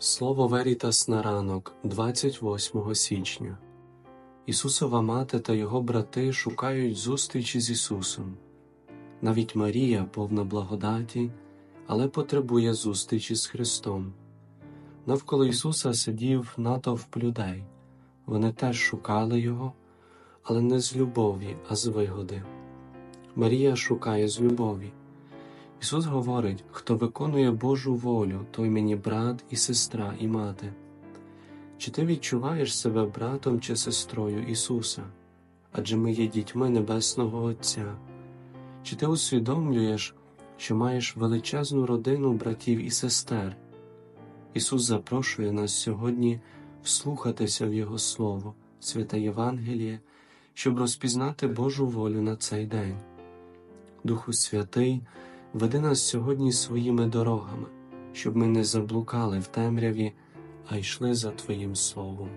Слово Верітас на ранок, 28 січня. Ісусова мати та його брати шукають зустрічі з Ісусом. Навіть Марія повна благодаті, але потребує зустрічі з Христом. Навколо Ісуса сидів натовп людей. Вони теж шукали Його, але не з любові, а з вигоди. Марія шукає з любові. Ісус говорить, хто виконує Божу волю, той мені брат і сестра, і мати. Чи ти відчуваєш себе братом чи сестрою Ісуса? Адже ми є дітьми Небесного Отця. Чи ти усвідомлюєш, що маєш величезну родину братів і сестер? Ісус запрошує нас сьогодні вслухатися в Його Слово, святе Євангеліє, щоб розпізнати Божу волю на цей день. Духу Святий, веди нас сьогодні своїми дорогами, щоб ми не заблукали в темряві, а йшли за Твоїм Словом.